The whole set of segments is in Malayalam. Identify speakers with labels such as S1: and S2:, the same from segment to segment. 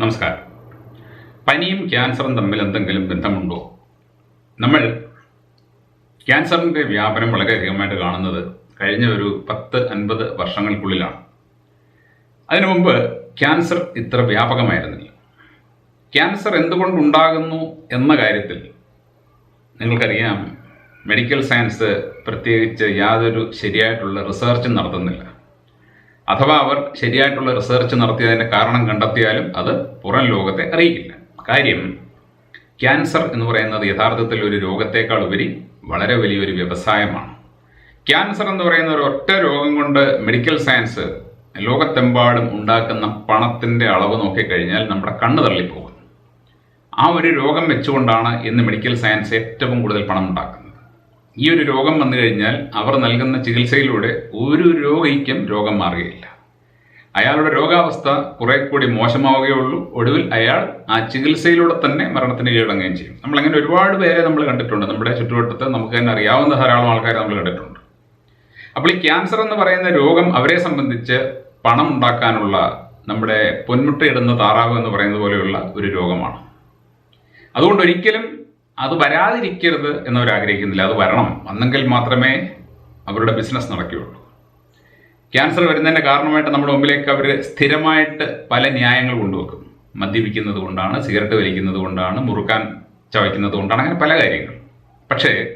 S1: നമസ്കാരം. പനിയും ക്യാൻസറും തമ്മിൽ എന്തെങ്കിലും ബന്ധമുണ്ടോ? നമ്മൾ ക്യാൻസറിന്റെ വ്യാപനം വളരെയധികമായിട്ട് കാണുന്നത് കഴിഞ്ഞ ഒരു പത്ത് അൻപത് വർഷങ്ങൾക്കുള്ളിലാണ്. അതിനു മുമ്പ് ക്യാൻസർ ഇത്ര വ്യാപകമായിരുന്നില്ല. ക്യാൻസർ എന്തുകൊണ്ടുണ്ടാകുന്നു എന്ന കാര്യത്തിൽ നിങ്ങൾക്കറിയാം മെഡിക്കൽ സയൻസ് പ്രത്യേകിച്ച് യാതൊരു ശരിയായിട്ടുള്ള റിസർച്ചും നടത്തുന്നില്ല. അഥവാ അവർ ശരിയായിട്ടുള്ള റിസർച്ച് നടത്തിയതിന്റെ കാരണം കണ്ടെത്തിയാലും അത് പുറം ലോകത്തെ അറിയിക്കില്ല. കാര്യം ക്യാൻസർ എന്ന് പറയുന്നത് യഥാർത്ഥത്തിൽ ഒരു രോഗത്തേക്കാൾ ഉപരി വളരെ വലിയൊരു വ്യവസായമാണ്. ക്യാൻസർ എന്ന് പറയുന്ന ഒരു ഒറ്റ രോഗം കൊണ്ട് മെഡിക്കൽ സയൻസ് ലോകത്തെമ്പാടും ഉണ്ടാക്കുന്ന പണത്തിന്റെ അളവ് നോക്കിക്കഴിഞ്ഞാൽ നമ്മുടെ കണ്ണ് തള്ളിപ്പോകും. ആ ഒരു രോഗം വെച്ചുകൊണ്ടാണ് ഇന്ന് മെഡിക്കൽ സയൻസ് ഏറ്റവും കൂടുതൽ പണം ഉണ്ടാക്കുന്നത്. ഈ ഒരു രോഗം വന്നു കഴിഞ്ഞാൽ അവർ നൽകുന്ന ചികിത്സയിലൂടെ ഒരു രോഗിക്കും രോഗം മാറുകയില്ല. അയാളുടെ രോഗാവസ്ഥ കുറെ കൂടി മോശമാവുകയുള്ളൂ. ഒടുവിൽ അയാൾ ആ ചികിത്സയിലൂടെ തന്നെ മരണത്തിന് കീഴടങ്ങുകയും ചെയ്യും. നമ്മൾ അങ്ങനെ ഒരുപാട് പേരെ നമ്മൾ കണ്ടിട്ടുണ്ട്. നമ്മുടെ ചുറ്റുവട്ടത്ത് നമുക്ക് തന്നെ അറിയാവുന്ന ധാരാളം ആൾക്കാരെ നമ്മൾ കണ്ടിട്ടുണ്ട്. അപ്പോൾ ഈ ക്യാൻസർ എന്ന് പറയുന്ന രോഗം അവരെ സംബന്ധിച്ച് പണം ഉണ്ടാക്കാനുള്ള നമ്മുടെ പൊന്മുട്ടയിടുന്ന താറാവ് എന്ന് പറയുന്നത് പോലെയുള്ള ഒരു രോഗമാണ്. അതുകൊണ്ട് ഒരിക്കലും അത് വരാതിരിക്കരുത് എന്നവർ ആഗ്രഹിക്കുന്നില്ല. അത് വരണം. വന്നെങ്കിൽ മാത്രമേ അവരുടെ ബിസിനസ് നടക്കുകയുള്ളൂ. ക്യാൻസർ വരുന്നതിന്റെ കാരണമായിട്ട് നമ്മുടെ മുമ്പിലേക്ക് അവർ സ്ഥിരമായിട്ട് പല ന്യായങ്ങൾ കൊണ്ടുവെക്കും. മദ്യപിക്കുന്നത് കൊണ്ടാണ് സിഗരറ്റ് വലിക്കുന്നത് കൊണ്ടാണ് മുറുക്കാൻ ചവയ്ക്കുന്നത് കൊണ്ടാണ് അങ്ങനെ പല കാര്യങ്ങൾ. പക്ഷേ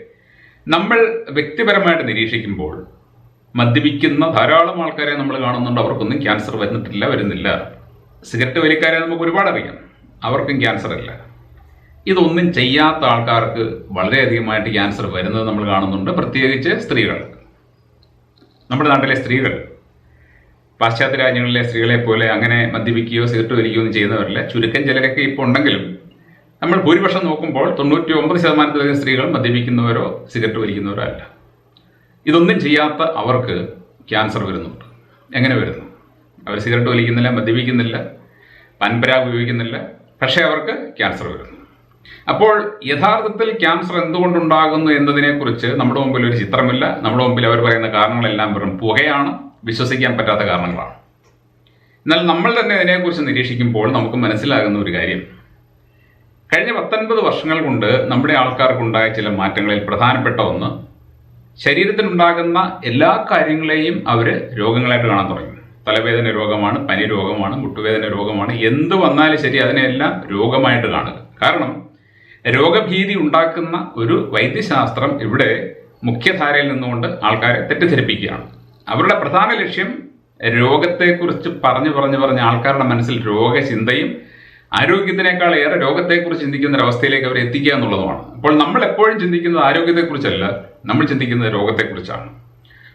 S1: നമ്മൾ വ്യക്തിപരമായിട്ട് നിരീക്ഷിക്കുമ്പോൾ മദ്യപിക്കുന്ന ധാരാളം ആൾക്കാരെ നമ്മൾ കാണുന്നുണ്ട്. അവർക്കൊന്നും ക്യാൻസർ വരുന്നിട്ടില്ല വരുന്നില്ല. സിഗരറ്റ് വലിക്കാരെ നമുക്ക് ഒരുപാട് അറിയാം. അവർക്കും ക്യാൻസർ ഇല്ല ഇതൊന്നും ചെയ്യാത്ത ആൾക്കാർക്ക് വളരെയധികമായിട്ട് ക്യാൻസർ വരുന്നത് നമ്മൾ കാണുന്നുണ്ട്. പ്രത്യേകിച്ച് സ്ത്രീകൾ. നമ്മുടെ നാട്ടിലെ സ്ത്രീകൾ. പാശ്ചാത്യ രാജ്യങ്ങളിലെ സ്ത്രീകളെ പോലെ അങ്ങനെ മദ്യപിക്കുകയോ സിഗരറ്റ് വലിക്കുകയോ ഒന്നും ചെയ്യുന്നവരല്ല. ചുരുക്കം ചിലരൊക്കെ ഇപ്പോൾ ഉണ്ടെങ്കിലും നമ്മൾ ഭൂരിപക്ഷം നോക്കുമ്പോൾ തൊണ്ണൂറ്റി ഒമ്പത് ശതമാനത്തിലധികം സ്ത്രീകൾ മദ്യപിക്കുന്നവരോ സിഗരറ്റ് വലിക്കുന്നവരോ അല്ല. ഇതൊന്നും ചെയ്യാത്ത അവർക്ക് ക്യാൻസർ വരുന്നുണ്ട്. എങ്ങനെ വരുന്നു? അവർ സിഗരറ്റ് വലിക്കുന്നില്ല മദ്യപിക്കുന്നില്ല പൻപരാഗ് ഉപയോഗിക്കുന്നില്ല. പക്ഷേ അവർക്ക് ക്യാൻസർ വരുന്നു. അപ്പോൾ യഥാർത്ഥത്തിൽ ക്യാൻസർ എന്തുകൊണ്ടുണ്ടാകുന്നു എന്നതിനെക്കുറിച്ച് നമ്മുടെ മുമ്പിൽ ഒരു ചിത്രമില്ല. നമ്മുടെ മുമ്പിൽ അവർ പറയുന്ന കാരണങ്ങളെല്ലാം വെറും പുകയാണ് വിശ്വസിക്കാൻ പറ്റാത്ത കാരണങ്ങളാണ്. എന്നാൽ നമ്മൾ തന്നെ ഇതിനെക്കുറിച്ച് നിരീക്ഷിക്കുമ്പോൾ നമുക്ക് മനസ്സിലാകുന്ന ഒരു കാര്യം. കഴിഞ്ഞ പത്തൊൻപത് വർഷങ്ങൾ കൊണ്ട് നമ്മുടെ ആൾക്കാർക്കുണ്ടായ ചില മാറ്റങ്ങളിൽ പ്രധാനപ്പെട്ട ഒന്ന് ശരീരത്തിനുണ്ടാകുന്ന എല്ലാ കാര്യങ്ങളെയും അവർ രോഗങ്ങളായിട്ട് കാണാൻ തുടങ്ങി. തലവേദന രോഗമാണ് പനി രോഗമാണ് മുട്ടുവേദന രോഗമാണ് എന്ത് വന്നാലും ശരി അതിനെല്ലാം രോഗമായിട്ട് കാണുക. കാരണം രോഗഭീതി ഉണ്ടാക്കുന്ന ഒരു വൈദ്യശാസ്ത്രം ഇവിടെ മുഖ്യധാരയിൽ നിന്നുകൊണ്ട് ആൾക്കാരെ തെറ്റിദ്ധരിപ്പിക്കുകയാണ്. അവരുടെ പ്രധാന ലക്ഷ്യം രോഗത്തെക്കുറിച്ച് പറഞ്ഞു പറഞ്ഞു പറഞ്ഞ് ആൾക്കാരുടെ മനസ്സിൽ രോഗചിന്തയും ആരോഗ്യത്തിനേക്കാൾ ഏറെ രോഗത്തെക്കുറിച്ച് ചിന്തിക്കുന്ന ഒരു അവസ്ഥയിലേക്ക് അവർ എത്തിക്കുക എന്നുള്ളതുമാണ്. അപ്പോൾ നമ്മൾ എപ്പോഴും ചിന്തിക്കുന്നത് ആരോഗ്യത്തെക്കുറിച്ചല്ല നമ്മൾ ചിന്തിക്കുന്നത് രോഗത്തെക്കുറിച്ചാണ്.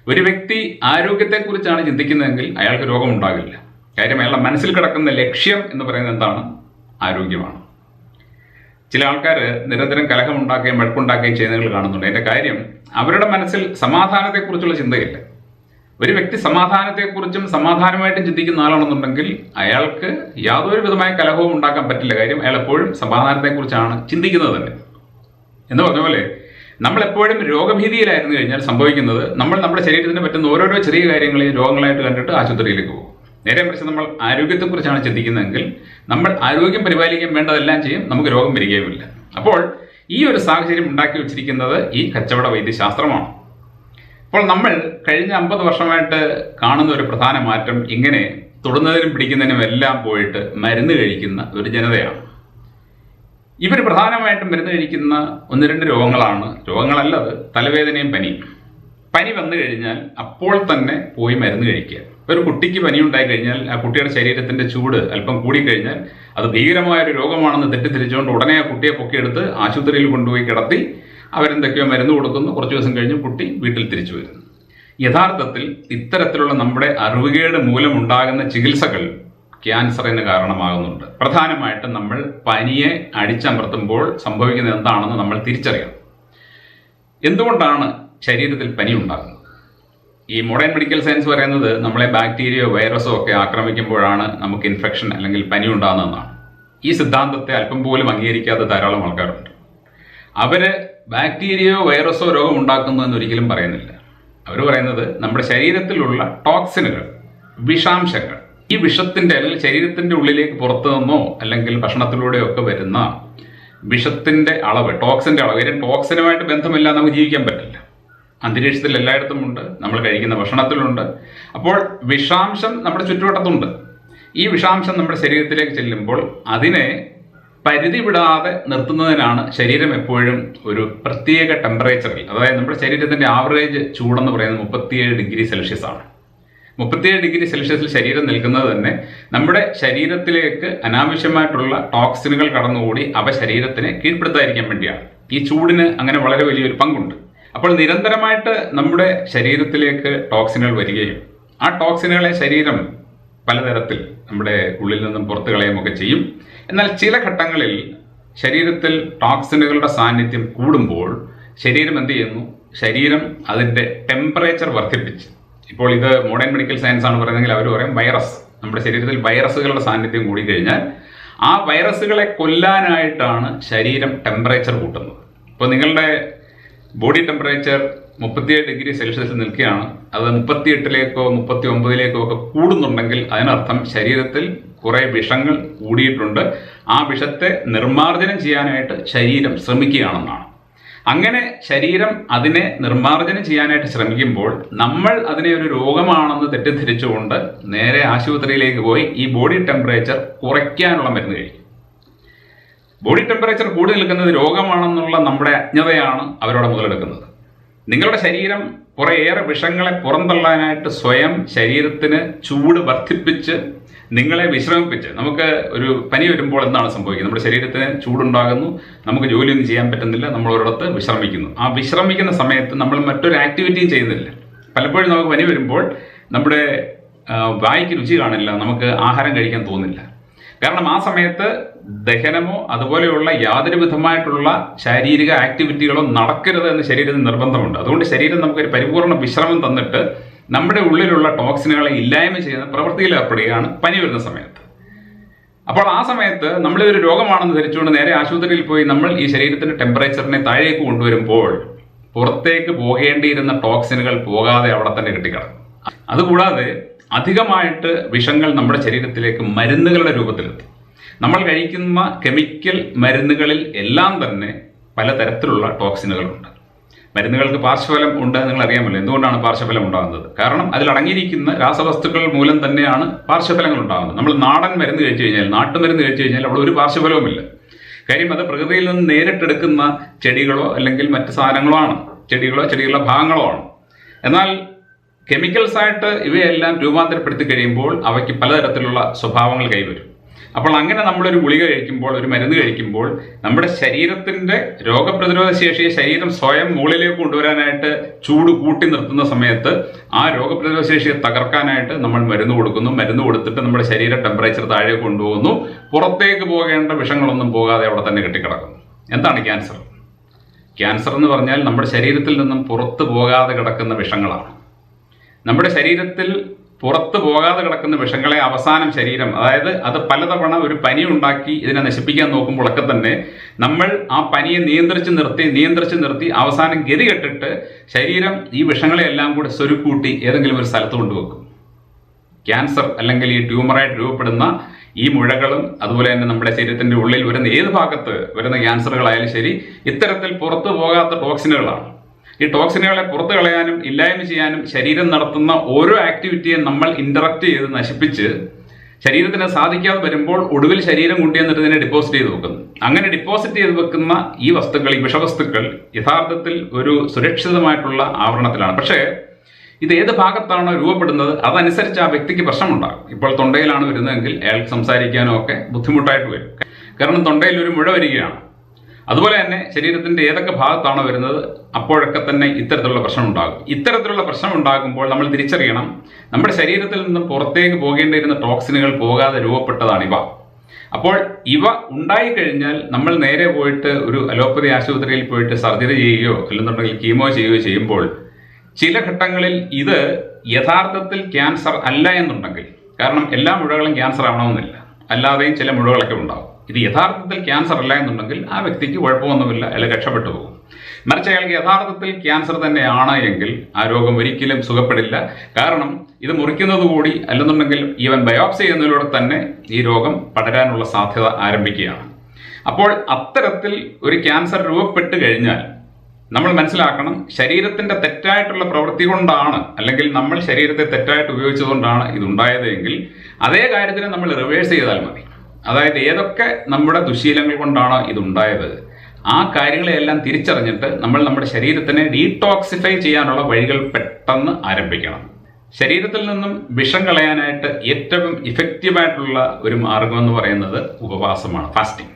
S1: ഒരു വ്യക്തി ആരോഗ്യത്തെക്കുറിച്ചാണ് ചിന്തിക്കുന്നതെങ്കിൽ അയാൾക്ക് രോഗമുണ്ടാകില്ല. കാര്യം അയാളുടെ മനസ്സിൽ കിടക്കുന്ന ലക്ഷ്യം എന്ന് പറയുന്നത് എന്താണ്? ആരോഗ്യമാണ്. ചില ആൾക്കാർ നിരന്തരം കലഹമുണ്ടാക്കുകയും വഴക്കുണ്ടാക്കുകയും ചെയ്യുന്നതിൽ കാണുന്നുണ്ട്. എന്റെ കാര്യം അവരുടെ മനസ്സിൽ സമാധാനത്തെക്കുറിച്ചുള്ള ചിന്തയില്ല. ഒരു വ്യക്തി സമാധാനത്തെക്കുറിച്ചും സമാധാനമായിട്ടും ചിന്തിക്കുന്ന ആളാണെന്നുണ്ടെങ്കിൽ അയാൾക്ക് യാതൊരു വിധമായ കലഹവും ഉണ്ടാക്കാൻ പറ്റില്ല. കാര്യം അയാൾ എപ്പോഴും സമാധാനത്തെക്കുറിച്ചാണ് ചിന്തിക്കുന്നത് തന്നെ. എന്ന് പറഞ്ഞ പോലെ നമ്മൾ എപ്പോഴും രോഗഭീതിയിലായിരുന്നു കഴിഞ്ഞാൽ സംഭവിക്കുന്നത് നമ്മൾ നമ്മുടെ ശരീരത്തിന് പറ്റുന്ന ഓരോരോ ചെറിയ കാര്യങ്ങളെയും രോഗങ്ങളായിട്ട് കണ്ടിട്ട് ആശുപത്രിയിലേക്ക് പോകും. നേരെ മറിച്ച് നമ്മൾ ആരോഗ്യത്തെക്കുറിച്ചാണ് ചിന്തിക്കുന്നതെങ്കിൽ നമ്മൾ ആരോഗ്യം പരിപാലിക്കാൻ വേണ്ടതെല്ലാം ചെയ്യും നമുക്ക് രോഗം വരികയുമില്ല. അപ്പോൾ ഈ ഒരു സാഹചര്യം ഉണ്ടാക്കി വെച്ചിരിക്കുന്നത് ഈ കച്ചവട വൈദ്യശാസ്ത്രമാണ്. അപ്പോൾ നമ്മൾ കഴിഞ്ഞ അമ്പത് വർഷമായിട്ട് കാണുന്ന ഒരു പ്രധാന മാറ്റം ഇങ്ങനെ തൊടുന്നതിനും പിടിക്കുന്നതിനും എല്ലാം പോയിട്ട് മരുന്ന് കഴിക്കുന്ന ഒരു ജനതയാണ്. ഇവർ പ്രധാനമായിട്ടും മരുന്ന് കഴിക്കുന്ന ഒന്ന് രണ്ട് രോഗങ്ങളാണ്. രോഗങ്ങളല്ലത് തലവേദനയും പനിയും. പനി വന്നു കഴിഞ്ഞാൽ അപ്പോൾ തന്നെ പോയി മരുന്ന് കഴിക്കുക. ഒരു കുട്ടിക്ക് പനി ഉണ്ടായി കഴിഞ്ഞാൽ ആ കുട്ടിയുടെ ശരീരത്തിന്റെ ചൂട് അല്പം കൂടിക്കഴിഞ്ഞാൽ അത് ഭീകരമായ ഒരു രോഗമാണെന്ന് തെറ്റിദ്ധരിച്ചുകൊണ്ട് ഉടനെ ആ കുട്ടിയെ പൊക്കിയെടുത്ത് ആശുപത്രിയിൽ കൊണ്ടുപോയി കിടത്തി അവരെന്തൊക്കെയോ മരുന്ന് കൊടുക്കുന്നു. കുറച്ച് ദിവസം കഴിഞ്ഞ് കുട്ടി വീട്ടിൽ തിരിച്ചു വരുന്നു. യഥാർത്ഥത്തിൽ ഇത്തരത്തിലുള്ള നമ്മുടെ അറിവുകേട് മൂലമുണ്ടാകുന്ന ചികിത്സകൾ ക്യാൻസറിന് കാരണമാകുന്നുണ്ട്. പ്രധാനമായിട്ടും നമ്മൾ പനിയെ അടിച്ചമർത്തുമ്പോൾ സംഭവിക്കുന്നത് എന്താണെന്ന് നമ്മൾ തിരിച്ചറിയണം. എന്തുകൊണ്ടാണ് ശരീരത്തിൽ പനി ഉണ്ടാകുന്നത് ഈ മോഡേൺ മെഡിക്കൽ സയൻസ് പറയുന്നത് നമ്മളെ ബാക്ടീരിയയോ വൈറസോ ഒക്കെ ആക്രമിക്കുമ്പോഴാണ് നമുക്ക് ഇൻഫെക്ഷൻ അല്ലെങ്കിൽ പനി ഉണ്ടാകുന്നതെന്നാണ്. ഈ സിദ്ധാന്തത്തെ അല്പം പോലും അംഗീകരിക്കാതെ ധാരാളം ആൾക്കാരുണ്ട്. അവർ ബാക്ടീരിയയോ വൈറസോ രോഗം ഉണ്ടാക്കുന്നു ഒരിക്കലും പറയുന്നില്ല. അവർ പറയുന്നത് നമ്മുടെ ശരീരത്തിലുള്ള ടോക്സിനുകൾ വിഷാംശങ്ങൾ ഈ വിഷത്തിന്റെ അല്ലെങ്കിൽ ശരീരത്തിന്റെ ഉള്ളിലേക്ക് പുറത്തു നിന്നോ അല്ലെങ്കിൽ ഭക്ഷണത്തിലൂടെയോ ഒക്കെ വരുന്ന വിഷത്തിന്റെ അളവ് ടോക്സിന്റെ അളവ്. ഇതിന് ടോക്സിനുമായിട്ട് ബന്ധമില്ലാതെ നമുക്ക് ജീവിക്കാൻ പറ്റില്ല. അന്തരീക്ഷത്തിൽ എല്ലായിടത്തും ഉണ്ട് നമ്മൾ കഴിക്കുന്ന ഭക്ഷണത്തിലുണ്ട്. അപ്പോൾ വിഷാംശം നമ്മുടെ ചുറ്റുവട്ടത്തുണ്ട്. ഈ വിഷാംശം നമ്മുടെ ശരീരത്തിലേക്ക് ചെല്ലുമ്പോൾ അതിനെ പരിധി വിടാതെ നിർത്തുന്നതിനാണ് ശരീരം എപ്പോഴും ഒരു പ്രത്യേക ടെമ്പറേച്ചറിൽ അതായത് നമ്മുടെ ശരീരത്തിന്റെ ആവറേജ് ചൂടെന്ന് പറയുന്നത് മുപ്പത്തിയേഴ് ഡിഗ്രി സെൽഷ്യസ് ആണ്. മുപ്പത്തിയേഴ് ഡിഗ്രി സെൽഷ്യസിൽ ശരീരം നിൽക്കുന്നത് തന്നെ നമ്മുടെ ശരീരത്തിലേക്ക് അനാവശ്യമായിട്ടുള്ള ടോക്സിനുകൾ കടന്നുകൂടി അവ ശരീരത്തിനെ കീഴ്പ്പെടുത്താതിരിക്കാൻ വേണ്ടിയാണ്. ഈ ചൂടിന് അങ്ങനെ വളരെ വലിയൊരു പങ്കുണ്ട്. അപ്പോൾ നിരന്തരമായിട്ട് നമ്മുടെ ശരീരത്തിലേക്ക് ടോക്സിനുകൾ വരികയും ആ ടോക്സിനുകളെ ശരീരം പലതരത്തിൽ നമ്മുടെ ഉള്ളിൽ നിന്നും പുറത്തു കളയുമൊക്കെ ചെയ്യും. എന്നാൽ ചില ഘട്ടങ്ങളിൽ ശരീരത്തിൽ ടോക്സിനുകളുടെ സാന്നിധ്യം കൂടുമ്പോൾ ശരീരം എന്ത് ചെയ്യുന്നു? ശരീരം അതിന്റെ ടെമ്പറേച്ചർ വർദ്ധിപ്പിച്ച്. ഇപ്പോൾ ഇത് മോഡേൺ മെഡിക്കൽ സയൻസ് ആണ് പറയുന്നതെങ്കിൽ അവർ പറയും വൈറസ് നമ്മുടെ ശരീരത്തിൽ വൈറസുകളുടെ സാന്നിധ്യം കൂടി കഴിഞ്ഞാൽ ആ വൈറസുകളെ കൊല്ലാനായിട്ടാണ് ശരീരം ടെമ്പറേച്ചർ കൂട്ടുന്നത്. ഇപ്പോൾ നിങ്ങളുടെ ബോഡി ടെമ്പറേച്ചർ മുപ്പത്തിയേഴ് ഡിഗ്രി സെൽഷ്യസിൽ നിൽക്കുകയാണ്. അത് മുപ്പത്തിയെട്ടിലേക്കോ മുപ്പത്തി ഒമ്പതിലേക്കോ ഒക്കെ കൂടുന്നുണ്ടെങ്കിൽ അതിനർത്ഥം ശരീരത്തിൽ കുറെ വിഷങ്ങൾ കൂടിയിട്ടുണ്ട്. ആ വിഷത്തെ നിർമ്മാർജനം ചെയ്യാനായിട്ട് ശരീരം ശ്രമിക്കുകയാണെന്നാണ്. അങ്ങനെ ശരീരം അതിനെ നിർമ്മാർജനം ചെയ്യാനായിട്ട് ശ്രമിക്കുമ്പോൾ നമ്മൾ അതിനെ ഒരു രോഗമാണെന്ന് തെറ്റിദ്ധരിച്ചുകൊണ്ട് നേരെ ആശുപത്രിയിലേക്ക് പോയി ഈ ബോഡി ടെമ്പറേച്ചർ കുറയ്ക്കാനുള്ള മരുന്ന് കഴിക്കും. ബോഡി ടെമ്പറേച്ചർ കൂടി നിൽക്കുന്നത് രോഗമാണെന്നുള്ള നമ്മുടെ അജ്ഞതയാണ് അവരോട് മുതലെടുക്കുന്നത്. നിങ്ങളുടെ ശരീരം കുറേയേറെ വിഷങ്ങളെ പുറന്തള്ളാനായിട്ട് സ്വയം ശരീരത്തിന് ചൂട് വർദ്ധിപ്പിച്ച് നിങ്ങളെ വിശ്രമിപ്പിച്ച് നമുക്ക് ഒരു പനി വരുമ്പോൾ എന്താണ് സംഭവിക്കുന്നത്? നമ്മുടെ ശരീരത്തിന് ചൂടുണ്ടാകുന്നു നമുക്ക് ജോലിയൊന്നും ചെയ്യാൻ പറ്റുന്നില്ല നമ്മൾ ഒരിടത്ത് വിശ്രമിക്കുന്നു. ആ വിശ്രമിക്കുന്ന സമയത്ത് നമ്മൾ മറ്റൊരു ആക്ടിവിറ്റിയും ചെയ്യുന്നില്ല. പലപ്പോഴും നമുക്ക് പനി വരുമ്പോൾ നമ്മുടെ വായിക്ക് രുചി കാണില്ല നമുക്ക് ആഹാരം കഴിക്കാൻ തോന്നില്ല. കാരണം ആ സമയത്ത് ദഹനമോ അതുപോലെയുള്ള യാതൊരു വിധമായിട്ടുള്ള ശാരീരിക ആക്ടിവിറ്റികളോ നടക്കരുത് എന്ന് ശരീരത്തിന് നിർബന്ധമുണ്ട്. അതുകൊണ്ട് ശരീരം നമുക്കൊരു പരിപൂർണ വിശ്രമം തന്നിട്ട് നമ്മുടെ ഉള്ളിലുള്ള ടോക്സിനുകളെ ഇല്ലായ്മ ചെയ്യുന്ന പ്രവൃത്തിയിൽ ഏർപ്പെടുകയാണ് പനി വരുന്ന സമയത്ത്. അപ്പോൾ ആ സമയത്ത് നമ്മൾ ഒരു രോഗമാണെന്ന് ധരിച്ചുകൊണ്ട് നേരെ ആശുപത്രിയിൽ പോയി നമ്മൾ ഈ ശരീരത്തിന്റെ ടെമ്പറേച്ചറിനെ താഴേക്ക് കൊണ്ടുവരുമ്പോൾ പുറത്തേക്ക് പോകേണ്ടിയിരുന്ന ടോക്സിനുകൾ പോകാതെ അവിടെ തന്നെ കെട്ടിക്കിടക്കും. അതുകൂടാതെ അധികമായിട്ട് വിഷങ്ങൾ നമ്മുടെ ശരീരത്തിലേക്ക് മരുന്നുകളുടെ രൂപത്തിലെത്തും. നമ്മൾ കഴിക്കുന്ന കെമിക്കൽ മരുന്നുകളിൽ എല്ലാം തന്നെ പലതരത്തിലുള്ള ടോക്സിനുകളുണ്ട്. മരുന്നുകൾക്ക് പാർശ്വഫലം ഉണ്ട് നിങ്ങൾ അറിയാമല്ലോ എന്തുകൊണ്ടാണ് പാർശ്വഫലം ഉണ്ടാകുന്നത്? കാരണം അതിൽ അടങ്ങിയിരിക്കുന്ന രാസവസ്തുക്കൾ മൂലം തന്നെയാണ് പാർശ്വഫലങ്ങൾ ഉണ്ടാകുന്നത്. നമ്മൾ നാടൻ മരുന്ന് കഴിച്ചു കഴിഞ്ഞാൽ നാട്ടുമരുന്ന് കഴിച്ചു കഴിഞ്ഞാൽ അവിടെ ഒരു പാർശ്വഫലവുമില്ല. കാര്യം അത് പ്രകൃതിയിൽ നിന്ന് നേരിട്ടെടുക്കുന്ന ചെടികളോ അല്ലെങ്കിൽ മറ്റ് സാധനങ്ങളോ ആണ്. ചെടികളോ ചെടികളുടെ ഭാഗങ്ങളോ ആണ്. എന്നാൽ കെമിക്കൽസ് ആയിട്ട് ഇവയെല്ലാം രൂപാന്തരപ്പെടുത്തി കഴിയുമ്പോൾ അവയ്ക്ക് പലതരത്തിലുള്ള സ്വഭാവങ്ങൾ കൈവരും. അപ്പോൾ അങ്ങനെ നമ്മളൊരു ഗുളിക കഴിക്കുമ്പോൾ ഒരു മരുന്ന് കഴിക്കുമ്പോൾ നമ്മുടെ ശരീരത്തിന്റെ രോഗപ്രതിരോധ ശേഷിയെ ശരീരം സ്വയം മുകളിലേക്ക് കൊണ്ടുവരാനായിട്ട് ചൂട് കൂട്ടി നിർത്തുന്ന സമയത്ത് ആ രോഗപ്രതിരോധ ശേഷിയെ തകർക്കാനായിട്ട് നമ്മൾ മരുന്ന് കൊടുക്കുന്നു. മരുന്ന് കൊടുത്തിട്ട് നമ്മുടെ ശരീര ടെമ്പറേച്ചർ താഴെ കൊണ്ടുപോകുന്നു. പുറത്തേക്ക് പോകേണ്ട വിഷങ്ങളൊന്നും പോകാതെ അവിടെ തന്നെ കെട്ടിക്കിടക്കുന്നു. എന്താണ് ക്യാൻസർ ക്യാൻസർ എന്ന് പറഞ്ഞാൽ നമ്മുടെ ശരീരത്തിൽ നിന്നും പുറത്തു പോകാതെ കിടക്കുന്ന വിഷങ്ങളാണ്. നമ്മുടെ ശരീരത്തിൽ പുറത്തു പോകാതെ കിടക്കുന്ന വിഷങ്ങളെ അവസാനം ശരീരം അതായത് അത് പലതവണ ഒരു പനി ഉണ്ടാക്കി ഇതിനെ നശിപ്പിക്കാൻ നോക്കുമ്പോഴൊക്കെ തന്നെ നമ്മൾ ആ പനിയെ നിയന്ത്രിച്ച് നിർത്തി നിയന്ത്രിച്ച് നിർത്തി അവസാനം ഗതി കെട്ടിട്ട് ശരീരം ഈ വിഷങ്ങളെ എല്ലാം കൂടെ സ്വരുക്കൂട്ടി ഏതെങ്കിലും ഒരു സ്ഥലത്ത് കൊണ്ടുവെക്കും. ക്യാൻസർ അല്ലെങ്കിൽ ഈ ട്യൂമറായിട്ട് രൂപപ്പെടുന്ന ഈ മുഴകളും അതുപോലെ തന്നെ നമ്മുടെ ശരീരത്തിന്റെ ഉള്ളിൽ വരുന്ന ഏത് ഭാഗത്ത് വരുന്ന ക്യാൻസറുകളായാലും ശരി ഇത്തരത്തിൽ പുറത്തു പോകാത്ത ടോക്സിനുകളാണ്. ഈ ടോക്സിനുകളെ പുറത്തു കളയാനും ഇല്ലായ്മ ചെയ്യാനും ശരീരം നടത്തുന്ന ഓരോ ആക്ടിവിറ്റിയെ നമ്മൾ ഇന്ററക്റ്റ് ചെയ്ത് നശിപ്പിച്ച് ശരീരത്തിന് സാധിക്കാതെ വരുമ്പോൾ ഒടുവിൽ ശരീരം കൊണ്ടുവന്നിട്ട് ഇതിനെ ഡിപ്പോസിറ്റ് ചെയ്ത് വെക്കുന്നു. അങ്ങനെ ഡിപ്പോസിറ്റ് ചെയ്ത് വെക്കുന്ന ഈ വസ്തുക്കൾ ഈ വിഷവസ്തുക്കൾ യഥാർത്ഥത്തിൽ ഒരു സുരക്ഷിതമായിട്ടുള്ള ആവരണത്തിലാണ്. പക്ഷേ ഇത് ഏത് ഭാഗത്താണോ രൂപപ്പെടുന്നത് അതനുസരിച്ച് ആ വ്യക്തിക്ക് പ്രശ്നമുണ്ടാകും. ഇപ്പോൾ തൊണ്ടയിലാണ് വരുന്നതെങ്കിൽ അയാൾക്ക് സംസാരിക്കാനോ ഒക്കെ ബുദ്ധിമുട്ടായിട്ട് വരും. കാരണം തൊണ്ടയിൽ ഒരു മുഴ വരികയാണ്. അതുപോലെ തന്നെ ശരീരത്തിന്റെ ഏതൊക്കെ ഭാഗത്താണോ വരുന്നത് അപ്പോഴൊക്കെ തന്നെ ഇത്തരത്തിലുള്ള പ്രശ്നം ഉണ്ടാകും ഇത്തരത്തിലുള്ള പ്രശ്നം ഉണ്ടാകുമ്പോൾ നമ്മൾ തിരിച്ചറിയണം നമ്മുടെ ശരീരത്തിൽ നിന്ന് പുറത്തേക്ക് പോകേണ്ടിയിരുന്ന ടോക്സിനുകൾ പോകാതെ രൂപപ്പെട്ടതാണ് ഇവ. അപ്പോൾ ഇവ ഉണ്ടായിക്കഴിഞ്ഞാൽ നമ്മൾ നേരെ പോയിട്ട് ഒരു അലോപ്പതി ആശുപത്രിയിൽ പോയിട്ട് സർജറി ചെയ്യുകയോ അല്ലെന്നുണ്ടെങ്കിൽ കീമോ ചെയ്യുകയോ ചെയ്യുമ്പോൾ ചില ഘട്ടങ്ങളിൽ ഇത് യഥാർത്ഥത്തിൽ ക്യാൻസർ അല്ല എന്നുണ്ടെങ്കിൽ കാരണം എല്ലാ മുഴകളും ക്യാൻസർ ആവണമെന്നില്ല. അല്ലാതെയും ചില മുഴകളൊക്കെ ഉണ്ടാവും. ഇത് യഥാർത്ഥത്തിൽ ക്യാൻസർ അല്ല എന്നുണ്ടെങ്കിൽ ആ വ്യക്തിക്ക് കുഴപ്പമൊന്നുമില്ല അയാൾ രക്ഷപ്പെട്ടു പോകും. മറിച്ച് അയാൾക്ക് യഥാർത്ഥത്തിൽ ക്യാൻസർ തന്നെയാണ് എങ്കിൽ ആ രോഗം ഒരിക്കലും സുഖപ്പെടില്ല. കാരണം ഇത് മുറിക്കുന്നത് കൂടി അല്ലെന്നുണ്ടെങ്കിൽ ഈവൻ ബയോപ്സി ചെയ്യുന്നതിലൂടെ തന്നെ ഈ രോഗം പടരാനുള്ള സാധ്യത ആരംഭിക്കുകയാണ്. അപ്പോൾ അത്തരത്തിൽ ഒരു ക്യാൻസർ രൂപപ്പെട്ട് കഴിഞ്ഞാൽ നമ്മൾ മനസ്സിലാക്കണം ശരീരത്തിന്റെ തെറ്റായിട്ടുള്ള പ്രവൃത്തി കൊണ്ടാണ് അല്ലെങ്കിൽ നമ്മൾ ശരീരത്തെ തെറ്റായിട്ട് ഉപയോഗിച്ചതുകൊണ്ടാണ് ഇതുണ്ടായത് എങ്കിൽ അതേ കാര്യത്തിന് നമ്മൾ റിവേഴ്സ് ചെയ്താൽ മതി. അതായത് ഏതൊക്കെ നമ്മുടെ ദുശീലങ്ങൾ കൊണ്ടാണ് ഇതുണ്ടായത് ആ കാര്യങ്ങളെയെല്ലാം തിരിച്ചറിഞ്ഞിട്ട് നമ്മൾ നമ്മുടെ ശരീരത്തിനെ ഡീടോക്സിഫൈ ചെയ്യാനുള്ള വഴികൾ പെട്ടെന്ന് ആരംഭിക്കണം. ശരീരത്തിൽ നിന്നും വിഷം കളയാനായിട്ട് ഏറ്റവും ഇഫക്റ്റീവായിട്ടുള്ള ഒരു മാർഗം എന്ന് പറയുന്നത് ഉപവാസമാണ് ഫാസ്റ്റിംഗ്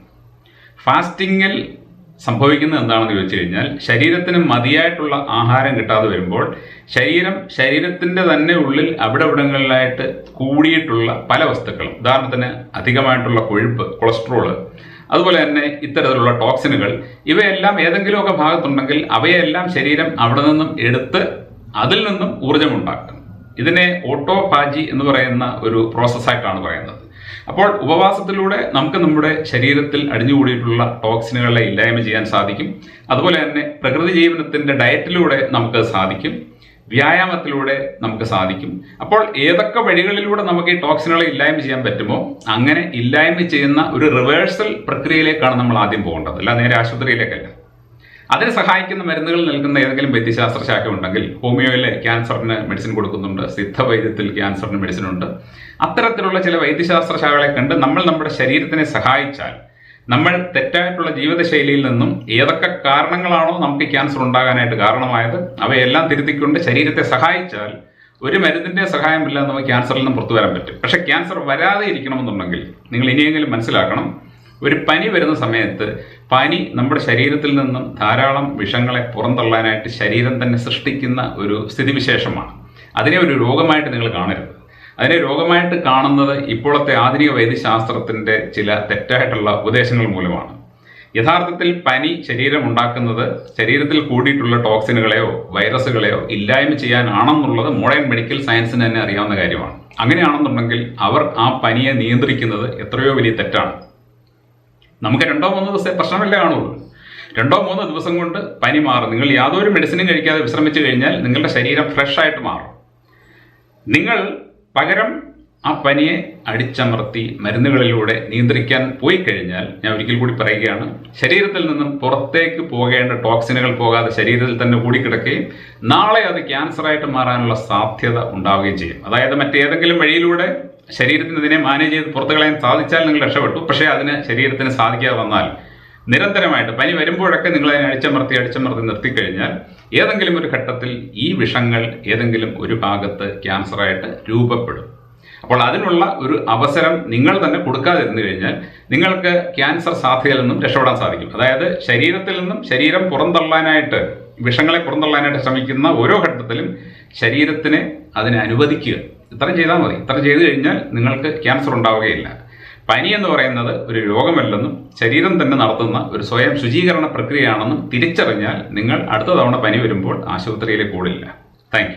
S1: ഫാസ്റ്റിങ്ങിൽ സംഭവിക്കുന്നത് എന്താണെന്ന് ചോദിച്ചു കഴിഞ്ഞാൽ ശരീരത്തിന് മതിയായിട്ടുള്ള ആഹാരം കിട്ടാതെ വരുമ്പോൾ ശരീരം ശരീരത്തിന്റെ തന്നെ ഉള്ളിൽ അവിടെ ഇവിടങ്ങളിലായിട്ട് കൂടിയിട്ടുള്ള പല വസ്തുക്കളും ഉദാഹരണത്തിന് അധികമായിട്ടുള്ള കൊഴുപ്പ് കൊളസ്ട്രോൾ അതുപോലെ തന്നെ ഇത്തരത്തിലുള്ള ടോക്സിനുകൾ ഇവയെല്ലാം ഏതെങ്കിലുമൊക്കെ ഭാഗത്തുണ്ടെങ്കിൽ അവയെല്ലാം ശരീരം അവിടെ നിന്നും എടുത്ത് അതിൽ നിന്നും ഊർജമുണ്ടാക്കും ഇതിനെ ഓട്ടോഫാജി എന്ന് പറയുന്ന ഒരു പ്രോസസ്സായിട്ടാണ് പറയുന്നത്. അപ്പോൾ ഉപവാസത്തിലൂടെ നമുക്ക് നമ്മുടെ ശരീരത്തിൽ അടിഞ്ഞുകൂടിയിട്ടുള്ള ടോക്സിനുകളെ ഇല്ലായ്മ ചെയ്യാൻ സാധിക്കും. അതുപോലെ തന്നെ പ്രകൃതി ജീവനത്തിന്റെ ഡയറ്റിലൂടെ നമുക്ക് സാധിക്കും. വ്യായാമത്തിലൂടെ നമുക്ക് സാധിക്കും. അപ്പോൾ ഏതൊക്കെ വഴികളിലൂടെ നമുക്ക് ഈ ടോക്സിനുകളെ ഇല്ലായ്മ ചെയ്യാൻ പറ്റുമോ? അങ്ങനെ ഇല്ലായ്മ ചെയ്യുന്ന ഒരു റിവേഴ്സൽ പ്രക്രിയയിലേക്കാണ് നമ്മൾ ആദ്യം പോകേണ്ടത്. അല്ല നേരെ ആശുപത്രിയിലേക്കല്ല. അതിന് സഹായിക്കുന്ന മരുന്നുകൾ നൽകുന്ന ഏതെങ്കിലും വൈദ്യശാസ്ത്ര ശാഖ ഉണ്ടെങ്കിൽ ഹോമിയോയിൽ ക്യാൻസറിന് മെഡിസിൻ കൊടുക്കുന്നുണ്ട്. സിദ്ധ വൈദ്യത്തിൽ ക്യാൻസറിന് മെഡിസിൻ ഉണ്ട്. അത്തരത്തിലുള്ള ചില വൈദ്യശാസ്ത്ര ശാഖകളെ കണ്ട് നമ്മൾ നമ്മുടെ ശരീരത്തിനെ സഹായിച്ചാൽ നമ്മൾ തെറ്റായിട്ടുള്ള ജീവിതശൈലിയിൽ നിന്നും ഏതൊക്കെ കാരണങ്ങളാണോ നമുക്ക് ക്യാൻസർ ഉണ്ടാകാനായിട്ട് കാരണമായത് അവയെല്ലാം തിരുത്തിക്കൊണ്ട് ശരീരത്തെ സഹായിച്ചാൽ ഒരു മരുന്നിന്റെ സഹായമില്ലാതെ നമുക്ക് ക്യാൻസറിൽ നിന്നും പുറത്തു വരാൻ പറ്റും. പക്ഷേ ക്യാൻസർ വരാതെ ഇരിക്കണമെന്നുണ്ടെങ്കിൽ നിങ്ങൾ ഇനിയെങ്കിലും മനസ്സിലാക്കണം ഒരു പനി വരുന്ന സമയത്ത് പനി നമ്മുടെ ശരീരത്തിൽ നിന്നും ധാരാളം വിഷങ്ങളെ പുറന്തള്ളാനായിട്ട് ശരീരം തന്നെ സൃഷ്ടിക്കുന്ന ഒരു സ്ഥിതിവിശേഷമാണ്. അതിനെ ഒരു രോഗമായിട്ട് നിങ്ങൾ കാണരുത്. അതിനെ രോഗമായിട്ട് കാണുന്നത് ഇപ്പോഴത്തെ ആധുനിക വൈദ്യശാസ്ത്രത്തിന്റെ ചില തെറ്റായിട്ടുള്ള ഉപദേശങ്ങൾ മൂലമാണ്. യഥാർത്ഥത്തിൽ പനി ശരീരം ഉണ്ടാക്കുന്നത് ശരീരത്തിൽ കൂടിയിട്ടുള്ള ടോക്സിനുകളെയോ വൈറസുകളെയോ ഇല്ലായ്മ ചെയ്യാനാണെന്നുള്ളത് മോഡേൺ മെഡിക്കൽ സയൻസിന് തന്നെ അറിയാവുന്ന കാര്യമാണ്. അങ്ങനെയാണെന്നുണ്ടെങ്കിൽ അവർ ആ പനിയെ നിയന്ത്രിക്കുന്നത് എത്രയോ വലിയ തെറ്റാണ്. നമുക്ക് രണ്ടോ മൂന്നോ ദിവസം പ്രശ്നമല്ലേ കാണുള്ളൂ. രണ്ടോ മൂന്നോ ദിവസം കൊണ്ട് പനി മാറും. നിങ്ങൾ യാതൊരു മെഡിസിനും കഴിക്കാതെ വിശ്രമിച്ചു കഴിഞ്ഞാൽ നിങ്ങളുടെ ശരീരം ഫ്രഷ് ആയിട്ട് മാറും. നിങ്ങൾ പകരം ആ പനിയെ അടിച്ചമർത്തി മരുന്നുകളിലൂടെ നിയന്ത്രിക്കാൻ പോയി കഴിഞ്ഞാൽ ഞാൻ ഒരിക്കൽ കൂടി പറയുകയാണ് ശരീരത്തിൽ നിന്നും പുറത്തേക്ക് പോകേണ്ട ടോക്സിനുകൾ പോകാതെ ശരീരത്തിൽ തന്നെ കൂടി കൂടിക്കിടക്കുകയും നാളെ അത് ക്യാൻസറായിട്ട് മാറാനുള്ള സാധ്യത ഉണ്ടാവുകയും ചെയ്യും. അതായത് മറ്റേതെങ്കിലും വഴിയിലൂടെ ശരീരത്തിന് ഇതിനെ മാനേജ് ചെയ്ത് പുറത്തു കളയാൻ സാധിച്ചാൽ നിങ്ങൾ രക്ഷപ്പെട്ടു. പക്ഷേ അതിന് ശരീരത്തിന് സാധിക്കാതെ വന്നാൽ നിരന്തരമായിട്ട് പനി വരുമ്പോഴൊക്കെ നിങ്ങൾ അതിനെ അടിച്ചമർത്തി അടിച്ചമർത്തി നിർത്തിക്കഴിഞ്ഞാൽ ഏതെങ്കിലും ഒരു ഘട്ടത്തിൽ ഈ വിഷങ്ങൾ ഏതെങ്കിലും ഒരു ഭാഗത്ത് ക്യാൻസറായിട്ട് രൂപപ്പെടും. അപ്പോൾ അതിനുള്ള ഒരു അവസരം നിങ്ങൾ തന്നെ കൊടുക്കാതിരുന്നു കഴിഞ്ഞാൽ നിങ്ങൾക്ക് ക്യാൻസർ സാധ്യതയിൽ നിന്നും രക്ഷപ്പെടാൻ സാധിക്കും. അതായത് ശരീരത്തിൽ നിന്നും ശരീരം പുറന്തള്ളാനായിട്ട് വിഷങ്ങളെ പുറന്തള്ളാനായിട്ട് ശ്രമിക്കുന്ന ഓരോ ഘട്ടത്തിലും ശരീരത്തിനെ അതിനെ അനുവദിക്കുക. ഇത്രയും ചെയ്താൽ മതി. ഇത്ര ചെയ്തു കഴിഞ്ഞാൽ നിങ്ങൾക്ക് ക്യാൻസർ ഉണ്ടാവുകയില്ല. പനി എന്ന് പറയുന്നത് ഒരു രോഗമല്ലെന്നും ശരീരം തന്നെ നടത്തുന്ന ഒരു സ്വയം ശുചീകരണ പ്രക്രിയയാണെന്നും തിരിച്ചറിഞ്ഞാൽ നിങ്ങൾ അടുത്ത തവണ പനി വരുമ്പോൾ ആശുപത്രിയിലേക്ക് കൂടില്ല താങ്ക്